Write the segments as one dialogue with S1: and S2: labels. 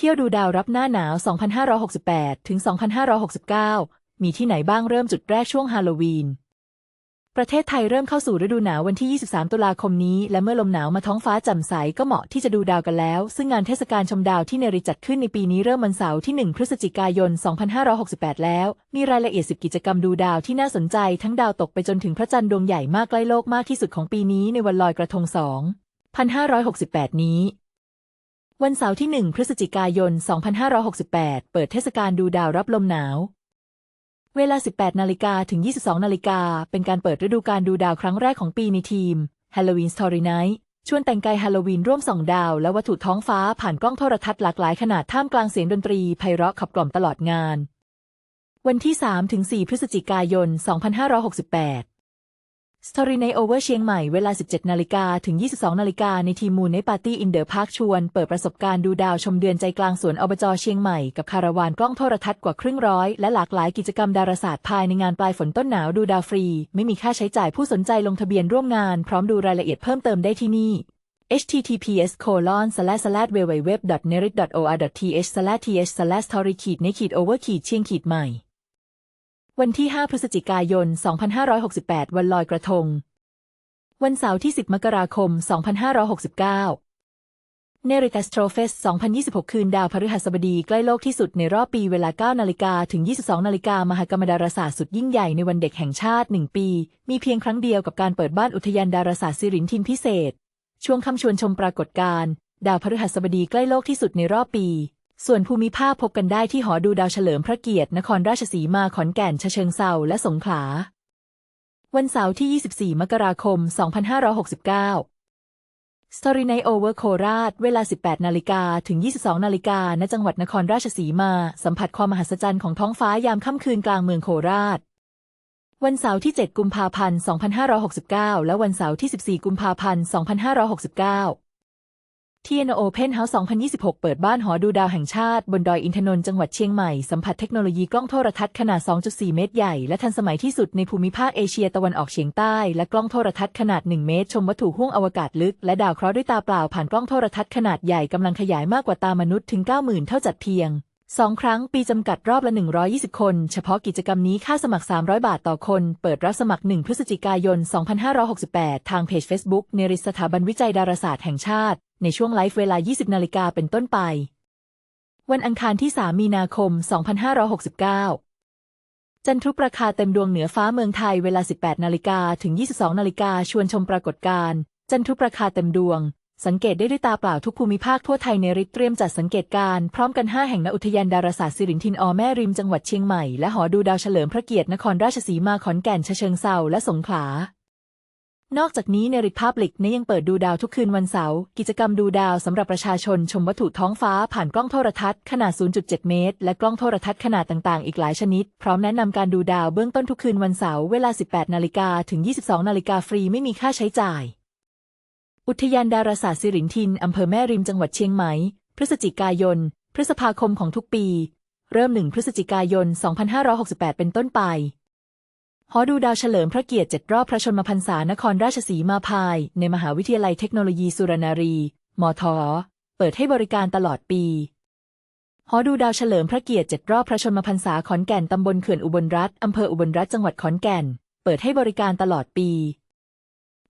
S1: เที่ยวดูดาวรับหน้าหนาว 2568 ถึง 2569 มีที่ไหนบ้างเริ่มจุดแรกช่วงฮาโลวีน ประเทศไทยเริ่มเข้าสู่ฤดูหนาววันที่ 23 ตุลาคมนี้ และเมื่อลมหนาวมาท้องฟ้าแจ่มใสก็เหมาะที่จะดูดาวกันแล้ว ซึ่งงานเทศกาลชมดาวที่เนริจัดขึ้นในปีนี้เริ่มวันเสาร์ที่ 1 พฤศจิกายน 2568 แล้ว มีรายละเอียด 10 กิจกรรมดูดาวที่น่าสนใจ ทั้งดาวตกไปจนถึงพระจันทร์ดวงใหญ่มากใกล้โลกมากที่สุดของปีนี้ในวันลอยกระทง2,568 นี้ วันเสาร์ที่ 1 พฤศจิกายน 2568 เปิดเทศกาลดูดาวรับลมหนาว เวลา 18 นาฬิกาถึง 22 นาฬิกา เป็นการเปิดฤดูการดูดาวครั้งแรกของปีในทีม Halloween Story Night ชวนแต่งกายฮาโลวีนร่วมส่องดาว และวัตถุท้องฟ้าผ่านกล้องโทรทัศน์หลากหลายขนาดท่ามกลางเสียงดนตรีไพเราะขับกล่อมตลอดงาน วันที่3ถึง4พฤศจิกายน 2568 Story Night Over เชียงใหม่เวลา 17 นาฬิกาถึง 22 นาฬิกาในทีมมูนในปาร์ตี้อินเดอร์พาร์คชวน เปิดประสบการณ์ดูดาวชมเดือนใจกลางสวนอบจเชียงใหม่กับคาราวานกล้องโทรทัศน์กว่าครึ่งร้อย และหลากหลายกิจกรรมดาราศาสตร์ภายในงานปลายฝนต้นหนาวดูดาวฟรี ไม่มีค่าใช้จ่ายผู้สนใจลงทะเบียนร่วมงาน พร้อมดูรายละเอียดเพิ่มเติมได้ที่นี่ https colon slash slash www nerit or th slash th slash story ขีดในขีด over ขีดเชียงขีดใหม่ วันที่ 5 พฤศจิกายน 2568 วันลอยกระทง วันเสาร์ที่ 10 มกราคม 2569 เนริตัสโตรเฟส 2026 คืนดาวพฤหัสบดีใกล้โลกที่สุดในรอบปีเวลา 9 นาฬิกาถึง 22 นาฬิกามหกรรมดาราศาสตร์สุดยิ่งใหญ่ในวันเด็กแห่งชาติ 1 ปี มีเพียงครั้งเดียวกับการเปิดบ้านอุทยานดาราศาสตร์สิรินทินพิเศษ ช่วงคำชวนชมปรากฏการณ์ดาวพฤหัสบดีใกล้โลกที่สุดในรอบปี ส่วนภูมิภาคพบกันได้ที่หอดูดาวเฉลิมพระเกียรติ นครราชสีมาขอนแก่นฉะเชิงเซาและสงขลา วันเสาร์ที่ 24 มกราคม 2569 Story Night Over โคราช เวลา 18 นาฬิกาถึง 22 นาฬิกาณจังหวัดนครราชสีมา สัมผัสความมหัศจรรย์ของท้องฟ้ายามค่ำคืนกลางเมืองโคราช วันเสาร์ที่ 7 กุมภาพันธ์ 2569 และวันเสาร์ที่ 14 กุมภาพันธ์ 2569 TNO Open House 2026 เปิดบ้านหอดูดาวแห่งชาติ บนดอยอินทนนท์จังหวัดเชียงใหม่ สัมผัสเทคโนโลยีกล้องโทรทัศน์ขนาด 2.4 เมตรใหญ่ และทันสมัยที่สุดในภูมิภาคเอเชียตะวันออกเฉียงใต้ และกล้องโทรทัศน์ขนาด 1 เมตร ชมวัตถุห้วงอวกาศลึก และดาวเคราะห์ด้วยตาเปล่าผ่านกล้องโทรทัศน์ขนาดใหญ่กำลังขยายมากกว่าตามนุษย์ถึง 90,000 เท่าจัดเพียงสองครั้งปีจำกัดรอบละ 120 คน เฉพาะกิจกรรมนี้ค่าสมัคร 300 บาทต่อคน เปิดรับสมัคร 1 พฤศจิกายน 2568 ทางเพจ Facebook เนริสถาบันวิจัยดาราศาสตร์แห่งชาติ ในช่วงไลฟ์เวลา 20 นาฬิกาเป็นต้นไป วันอังคารที่ 3 มีนาคม 2569 จันทรุปราคาเต็มดวงเหนือฟ้าเมืองไทยเวลา 18 นาฬิกาถึง 22 นาฬิกาชวนชมปรากฏการณ์จันทรุปราคาเต็มดวง สังเกตได้ด้วยตาเปล่าทุกภูมิภาคทั่วไทยในริเตรียมจัดสังเกตการ์พร้อมกัน 5 แห่งณอุทยานดาราศาสตร์สิรินทินอแม่ริมจังหวัดเชียงใหม่และหอดูดาวเฉลิมพระเกียรตินครราชสีมาขอนแก่นเชิงเซาและสงขลา นอกจากนี้ในริพับลิกนี้ยังเปิดดูดาวทุกคืนวันเสาร์กิจกรรมดูดาวสำหรับประชาชนชมวัตถุท้องฟ้าผ่านกล้องโทรทัศน์ขนาด 0.7 เมตร และกล้องโทรทัศน์ขนาดต่างๆ อีกหลายชนิด พร้อมแนะนำการดูดาวเบื้องต้นทุกคืนวันเสาร์เวลา 18 นาฬิกาถึง 22 นาฬิกาฟรีไม่มีค่าใช้จ่าย อุทยานดาราศาสตร์สิรินทินอำเภอแม่ริมจังหวัดเชียงใหม่พฤศจิกายน พฤษภาคมของทุกปี เริ่ม 1 พฤศจิกายน 2568 เป็นต้นไป หอดูดาวเฉลิมพระเกียรติ7รอบพระชนมพรรษานครราชสีมาภาย ในมหาวิทยาลัยเทคโนโลยีสุรนารี มท เปิดให้บริการตลอดปี หอดูดาวเฉลิมพระเกียรติ7รอบพระชนมพรรษาขอนแก่นตำบลเขื่อนอุบลรัฐอำเภออุบลรัฐจังหวัดขอนแก่น เปิดให้บริการตลอดปี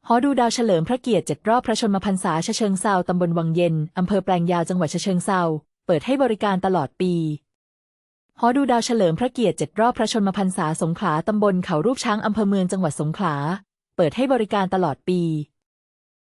S1: หอดูดาวเฉลิมพระเกียรติ7รอบพระชนมพรรษาฉะเชิงเซาตำบลวังเย็นอำเภอแปลงยาวจังหวัดฉะเชิงเซาเปิดให้บริการตลอดปี หอดูดาวเฉลิมพระเกียรติเจ็ดรอบพระชนมพรรษาสงขลาตำบลเขารูปช้างอำเภอเมืองจังหวัดสงขลา เปิดให้บริการตลอดปี